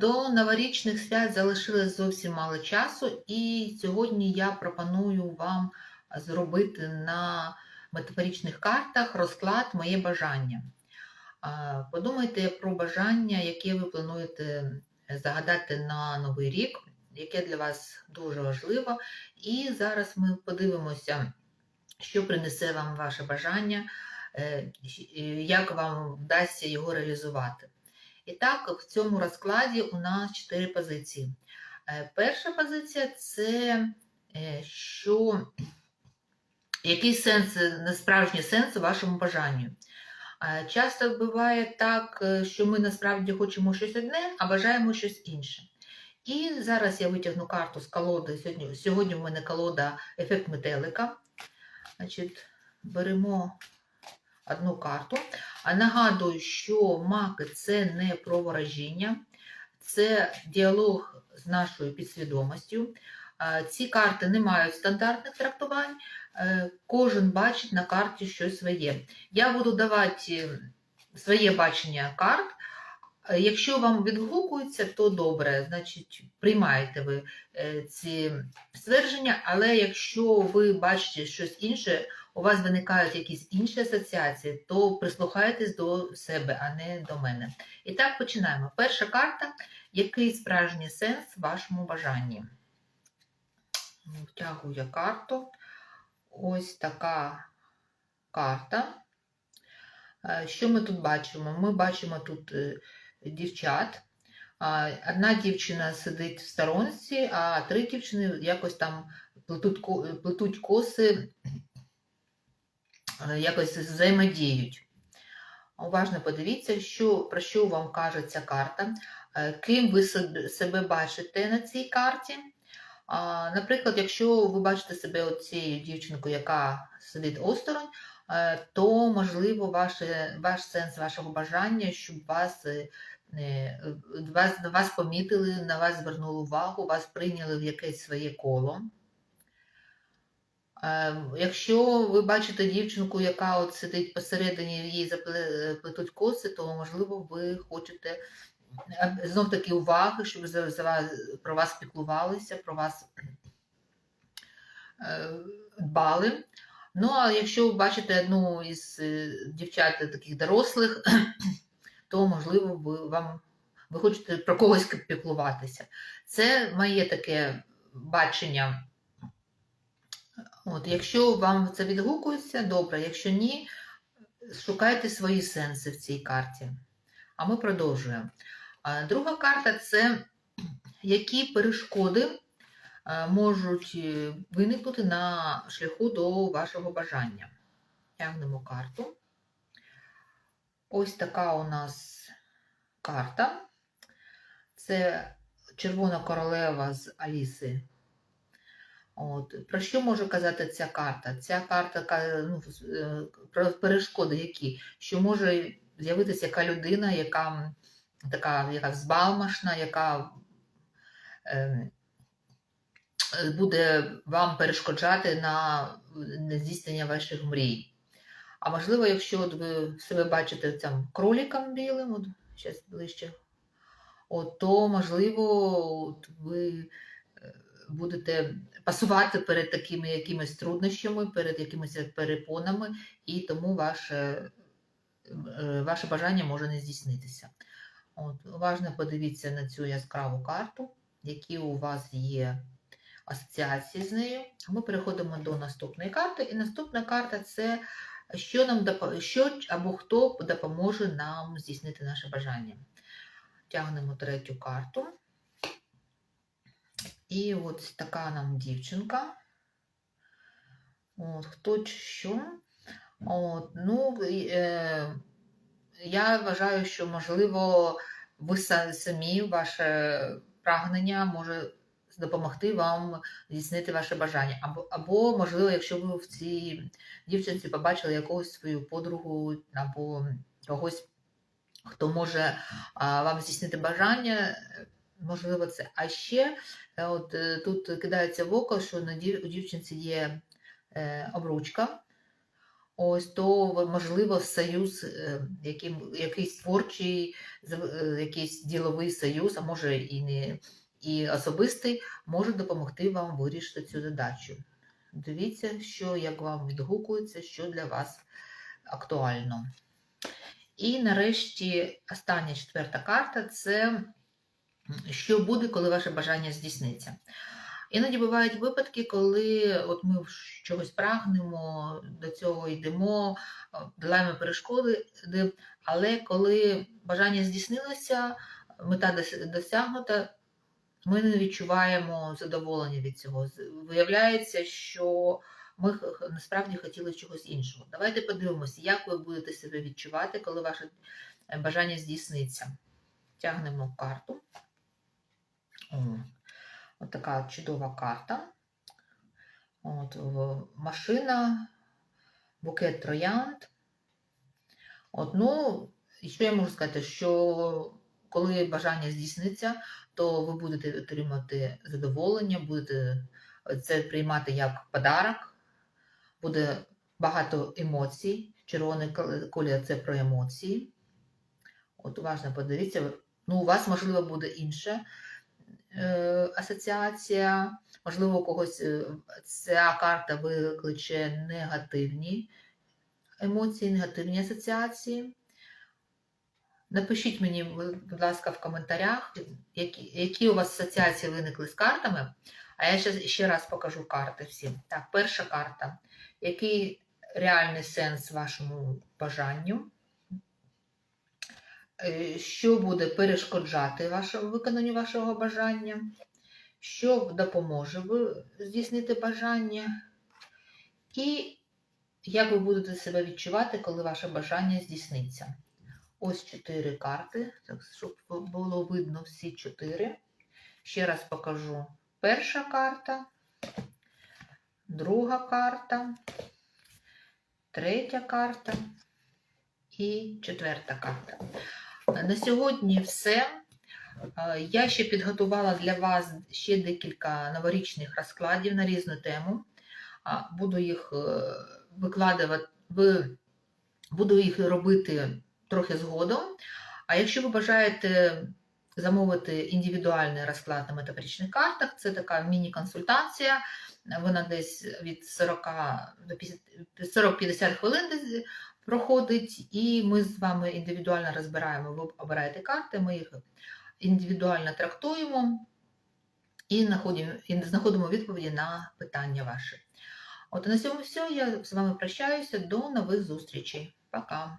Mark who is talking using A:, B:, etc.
A: До новорічних свят залишилось зовсім мало часу, і сьогодні я пропоную вам зробити на метафоричних картах розклад Моє бажання. Подумайте про бажання, яке ви плануєте загадати на Новий рік, яке для вас дуже важливо. І зараз ми подивимося, що принесе вам ваше бажання, е, як вам вдасться його реалізувати. І так, в цьому розкладі у нас чотири позиції. Е, Перша позиція це е, що, який сенс, е, справжній сенс у вашому бажанню. Е, Часто буває так, що ми насправді хочемо щось одне, а бажаємо щось інше. І зараз я витягну карту з колоди. Сьогодні, сьогодні в мене колода ефект метелика. Значить, беремо одну карту. А нагадую, що маки це не про ворожіння, це діалог з нашою підсвідомістю. Ці карти не мають стандартних трактувань, е, кожен бачить на карті щось своє. Я буду давати своє бачення карт. Якщо вам відгукується, то добре, значить приймаєте ви е, ці ствердження, але якщо ви бачите щось інше, у вас виникають якісь інші асоціації, то прислухайтесь до себе, а не до мене. І так починаємо. Перша карта. Який справжній сенс в вашому бажанні? Втягую я карту. Ось така карта. Е, Що ми тут бачимо? Ми бачимо тут е, дівчат. Одна дівчина сидить в сторонці, а три дівчини якось там плетуть, коси, якось взаємодіють. Уважно подивіться, що, про що вам каже ця карта, е, ким ви себе- бачите на цій карті. Наприклад, якщо ви бачите себе цією дівчинкою, яка сидить осторонь, е, то можливо ваше, ваш сенс вашого бажання, щоб вас, е, е, вас, вас помітили, на вас звернули увагу, вас прийняли в якесь своє коло. Е, Якщо ви бачите дівчинку, яка от сидить посередині, їй заплетуть коси, то можливо ви хочете знов таки уваги, щоб за, вас, про вас піклувалися, про вас е, дбали. Ну, а якщо ви бачите одну із е, дівчат таких дорослих, то можливо ви вам ви хочете про когось піклуватися. Це моє таке бачення. От, якщо вам це відгукується, добре, якщо ні, шукайте свої сенси в цій карті. А ми продовжуємо. Друга карта це які перешкоди можуть е, виникнути на шляху до вашого бажання. Тягнемо карту. Ось така у нас карта. Це червона королева з Аліси. От. Про що може казати ця карта? Ця карта ну, е, про перешкоди, які? Що може з'явитися яка людина, яка така яка взбалмашна, яка е, буде вам перешкоджати на, здійснення ваших мрій. А можливо, якщо от ви себе бачите там кроликом білим, от ближче, от, то можливо от ви будете пасувати перед такими якимись труднощами, перед якимись перепонами, і тому ваше, е, ваше бажання може не здійснитися. От, уважно подивіться на цю яскраву карту, які у вас є асоціації з нею. Ми переходимо до наступної карти. І наступна карта це що нам що або хто допоможе нам здійснити наше бажання. Тягнемо третю карту. І от така нам дівчинка. От, хто чи що. От, ну, е, я вважаю, що, можливо, ви самі, ваше прагнення може допомогти вам здійснити ваше бажання. Або, або, можливо, якщо ви в цій дівчинці побачили якогось свою подругу або когось, хто може а, вам здійснити бажання, можливо, це. А ще е, от, е, тут кидається в око, що на дів, у дівчинці є е, обручка. ось то можливо союз, е, яким, якийсь творчий, якийсь діловий союз, а може і не і особистий, може допомогти вам вирішити цю задачу. Дивіться, що як вам відгукується, що для вас актуально. І нарешті остання четверта карта це що буде, коли ваше бажання здійсниться. Іноді бувають випадки, коли от ми чогось прагнемо, до цього йдемо, долаємо перешкоди, але коли бажання здійснилося, мета досягнута, ми не відчуваємо задоволення від цього. Виявляється, що ми насправді хотіли чогось іншого. Давайте подивимося, як ви будете себе відчувати, коли ваше е, бажання здійсниться. Тягнемо карту. От така чудова карта. От, машина, букет троянд. От, ну, і що я можу сказати, що коли бажання здійсниться, то ви будете отримати задоволення, будете це приймати як подарок, буде багато емоцій. Червоний колір це про емоції. От уважно подивіться, ну, у вас, можливо, буде інша е, асоціація, можливо, у когось е, ця карта викличе негативні емоції, негативні асоціації. Напишіть мені, будь ласка, в коментарях, які, які у вас асоціації виникли з картами. А я ще, ще раз покажу карти всім. Так, перша карта. Який реальний сенс вашому бажанню? Е, Що буде перешкоджати вашому виконанню вашого бажання? Що допоможе ви здійснити бажання? І як ви будете себе відчувати, коли ваше бажання здійсниться? Ось чотири карти, так, щоб було видно всі чотири. Ще раз покажу. Перша карта, друга карта, третя карта і четверта карта. На сьогодні все. Е, Я ще підготувала для вас ще декілька новорічних розкладів на різну тему. Буду їх е, викладувати, ви- буду їх робити трохи згодом. А якщо ви бажаєте замовити індивідуальний розклад на метафоричних картах, це така міні-консультація. Вона десь від 40 до 50 40-50 хвилин проходить, і ми з вами індивідуально розбираємо. Ви обираєте карти, ми їх індивідуально трактуємо і знаходимо, відповіді на питання ваші. От на цьому все. Я з вами прощаюся. До нових зустрічей. Пока.